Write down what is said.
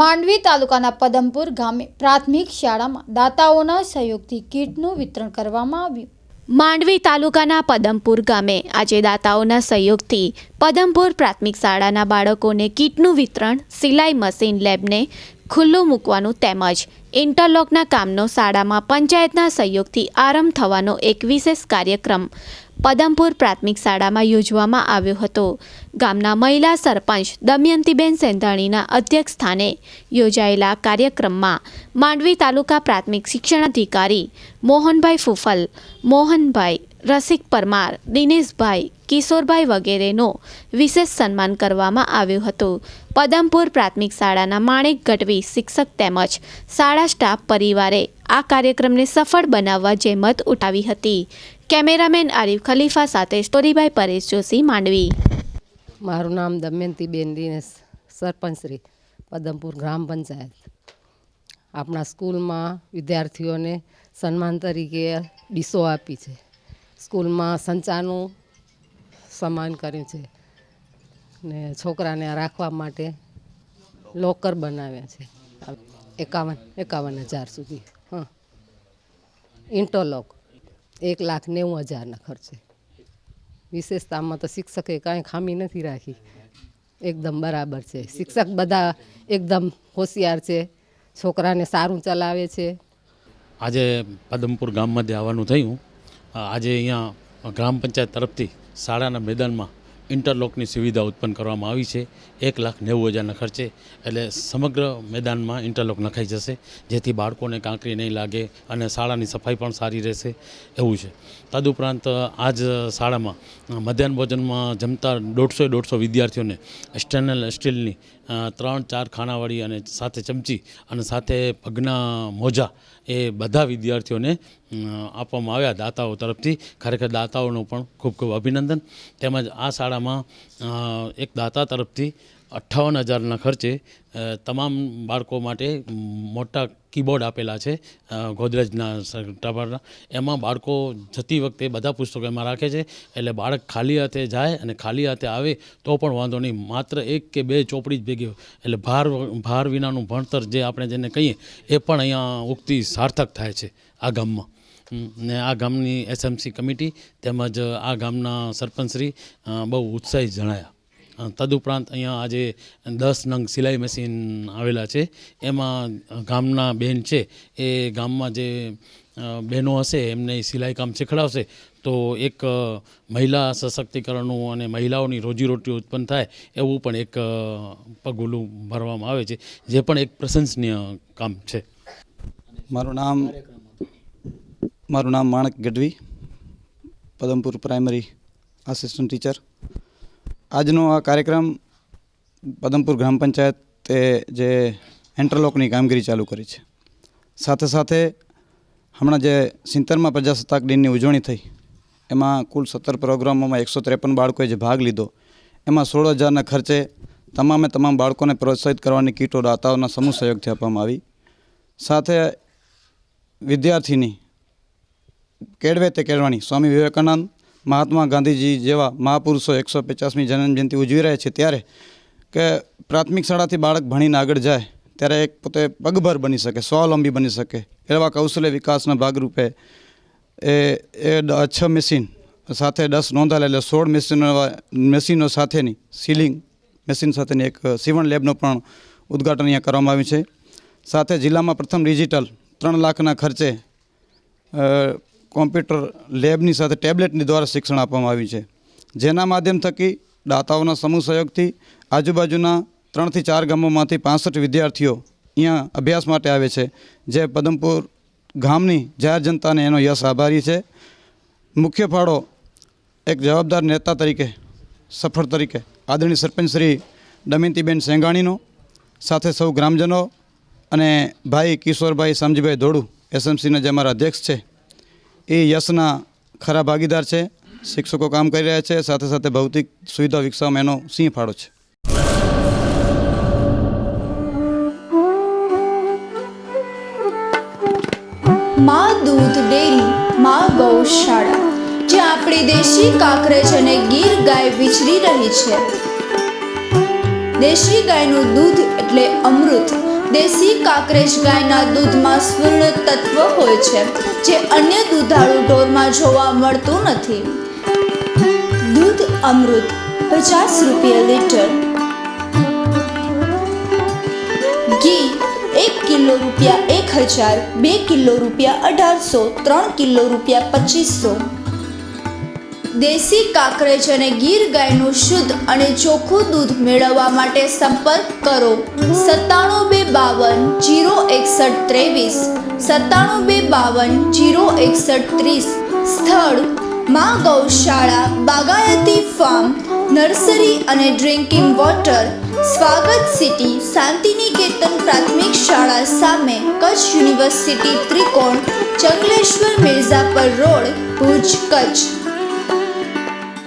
માંડવી તાલુકાના પદમપુર ગામે પ્રાથમિક શાળામાં દાતાઓના સહયોગથી કીટનું વિતરણ કરવામાં આવ્યું. માંડવી તાલુકાના પદમપુર ગામે આજે દાતાઓના સહયોગથી પદમપુર પ્રાથમિક શાળાના બાળકોને કીટનું વિતરણ સિલાઈ મશીન, લેબને ખુલ્લું મૂકવાનું તેમજ ઇન્ટરલોકના કામનો શાળામાં પંચાયતના સહયોગથી આરંભ થવાનો એક વિશેષ કાર્યક્રમ પદમપુર પ્રાથમિક શાળામાં યોજવામાં આવ્યો હતો. ગામના મહિલા સરપંચ દમયંતીબેન સેંધાણીના અધ્યક્ષ સ્થાને યોજાયેલા કાર્યક્રમમાં માંડવી તાલુકા પ્રાથમિક શિક્ષણાધિકારી મોહનભાઈ ફુફલ, મોહનભાઈ રસિક પરમાર, દિનેશભાઈ, કિશોરભાઈ વગેરેનો વિશેષ સન્માન કરવામાં આવ્યું હતું. પદમપુર પ્રાથમિક શાળાના માણેક ગઢવી શિક્ષક તેમજ શાળા સ્ટાફ પરિવારે આ કાર્યક્રમને સફળ બનાવવા જહેમત ઉઠાવી હતી. કેમેરામેન આરિફ ખલીફા સાથે સ્ટોરીભાઈ પરેશ જોશી, માંડવી. મારું નામ દમયંતીબેન દિનેશ સરપંચ શ્રી, પદમપુર ગ્રામ પંચાયત. આપણા સ્કૂલમાં વિદ્યાર્થીઓને સન્માન તરીકે ડીશો આપી છે. સ્કૂલમાં સંચાનું સમાન કર્યું છે ને છોકરાને રાખવા માટે લોકર બનાવ્યા છે. એકાવન એકાવન હજાર સુધી, હા. ઇન્ટરલોક એક લાખ નેવું હજારના ખર્ચે. વિશેષતામાં તો શિક્ષકે કાંઈ ખામી નથી રાખી. એકદમ બરાબર છે. શિક્ષક બધા એકદમ હોશિયાર છે. છોકરાને સારું ચલાવે છે. આજે પદમપુર ગામમાંથી આવવાનું થયું. આજે અહીંયા ગ્રામ પંચાયત તરફથી શાળાના મેદાનમાં ઇન્ટરલોકની સુવિધા ઉત્પન્ન કરવામાં આવી છે. એક લાખ નેવું હજારના ખર્ચે એટલે સમગ્ર મેદાનમાં ઇન્ટરલોક નખાઈ જશે, જેથી બાળકોને કાંકરી નહીં લાગે અને શાળાની સફાઈ પણ સારી રહેશે એવું છે. તદુપરાંત આજ શાળામાં મધ્યાહન ભોજનમાં જમતા દોઢસો દોઢસો વિદ્યાર્થીઓને સ્ટેનલ સ્ટીલની ત્રણ ચાર ખાનાવાળી અને સાથે ચમચી અને સાથે પગના મોજા એ બધા વિદ્યાર્થીઓને આપવામાં આવ્યા દાતાઓ તરફથી. ખરેખર દાતાઓનું પણ ખૂબ ખૂબ અભિનંદન. તેમજ આ શાળામાં એક દાતા તરફથી અઠ્ઠાવન હજારના ખર્ચે તમામ બાળકો માટે મોટા કીબોર્ડ આપેલા છે ગોદરેજના ટપારના એમાં બાળકો જતી વખતે બધા પુસ્તકો એમાં રાખે છે, એટલે બાળક ખાલી હાથે જાય અને ખાલી હાથે આવે તો પણ વાંધો નહીં. માત્ર એક કે બે ચોપડી જ ભેગી એટલે ભાર ભાર વિનાનું ભણતર જે આપણે જેને કહીએ, એ પણ અહીંયા ઉક્તિ સાર્થક થાય છે આ ગામમાં. ને આ ગામની એસએમસી કમિટી તેમજ આ ગામના સરપંચશ્રી બહુ ઉત્સાહી જણાયા. તદુપરાંત અહીંયા આજે દસ નંગ સિલાઈ મશીન આવેલા છે. એમાં ગામના બેન છે. એ ગામમાં જે બહેનો હશે એમને સિલાઈ કામ શીખડાવશે. તો એક મહિલા સશક્તિકરણનું અને મહિલાઓની રોજીરોટી ઉત્પન્ન થાય એવું પણ એક પગલું ભરવામાં આવે છે, જે પણ એક પ્રશંસનીય કામ છે. મારું નામ મારું નામ Manak Gadhvi, Padampur primary assistant teacher. આજનો આ કાર્યક્રમ પદમપુર ગ્રામ પંચાયતે જે એન્ટરલોકની કામગીરી ચાલુ કરી છે. સાથે સાથે હમણાં જે સિત્તેરમાં પ્રજાસત્તાક દિનની ઉજવણી થઈ, એમાં કુલ સત્તર પ્રોગ્રામોમાં એકસો ત્રેપન બાળકોએ જે ભાગ લીધો, એમાં સોળ હજારના ખર્ચે તમામે તમામ બાળકોને પ્રોત્સાહિત કરવાની કીટો દાતાઓના સમૂહ સહયોગથી આપવામાં આવી. સાથે વિદ્યાર્થીની કેળવે તે કેળવાણી, સ્વામી વિવેકાનંદ મહાત્મા ગાંધીજી જેવા મહાપુરુષો એકસો પચાસમી જન્મજયંતિ ઉજવી રહ્યા છે ત્યારે કે પ્રાથમિક શાળાથી બાળક ભણીને આગળ જાય, ત્યારે એક પોતે પગભર બની શકે, સ્વાવલંબી બની શકે. એવા કૌશલ્ય વિકાસના ભાગરૂપે એ એ છ મશીન સાથે દસ નોંધાયેલા, એટલે સોળ મશીનો મશીનો સાથેની સીલિંગ મશીન સાથેની એક સીવણ લેબનું પણ ઉદ્ઘાટન અહીંયા કરવામાં આવ્યું છે. સાથે જિલ્લામાં પ્રથમ ડિજિટલ ત્રણ લાખના ખર્ચે કોમ્પ્યુટર લેબની સાથે ટેબ્લેટની દ્વારા શિક્ષણ આપવામાં આવ્યું છે. જેના માધ્યમ થકી દાતાઓના સમૂહ સહયોગથી આજુબાજુના ત્રણથી ચાર ગામોમાંથી પાસઠ વિદ્યાર્થીઓ અહીંયા અભ્યાસ માટે આવે છે. જે પદમપુર ગામની જાહેર જનતાને એનો યશ આભારી છે. મુખ્ય ફાળો એક જવાબદાર નેતા તરીકે, સફળ તરીકે આદરણીય સરપંચ શ્રી દમયંતીબેન સેંગાણીનો, સાથે સૌ ગ્રામજનો અને ભાઈ કિશોરભાઈ સમજીભાઈ ધોળુ એસએમસીના જે અમારા અધ્યક્ષ છે એ યશના ખરા ભાગીદાર છે, શિક્ષકો કામ કરી રહ્યા છે, સાથે સાથે ભૌતિક સુવિધા વિકસાવવામાં એનો સિંહ ફાળો છે. માં દૂધ ડેરી, માં ગૌશાળા જે આપણી દેશી કાકરેજ અને ગીર ગાય વિચરી રહી છે. દેશી ગાયનું દૂધ એટલે અમૃત. દેશી કાકરેજ ગાયના દૂધમાં સ્વર્ણ તત્વ હોય છે, જે અન્ય દૂધાળુ ઢોરમાં જોવા મળતું નથી. દૂધ અમૃત, પચાસ રૂપિયા લીટર. ઘી, એક કિલો રૂપિયા એક હજાર, બે કિલો રૂપિયા અઢારસો, ત્રણ કિલો રૂપિયા પચીસો. દેશી કાકરેજ અને ગીર ગાયનું શુદ્ધ અને ચોખ્ખું દૂધ મેળવવા માટે સંપર્ક કરો. સત્તાણું બે બાવન જીરો એકસઠ ત્રેવીસ. સત્તાણું બે બાવન જીરો એકસઠ ત્રીસ. સ્થળ, મા ગૌશાળા, બાગાયતી ફાર્મ, નર્સરી અને drinking water. Swagat city, Shantiniketan પ્રાથમિક શાળા સામે કચ્છ યુનિવર્સિટી ત્રિકોણ, ચંગલેશ્વર મિર્ઝાપર રોડ, ભુજ કચ્છ.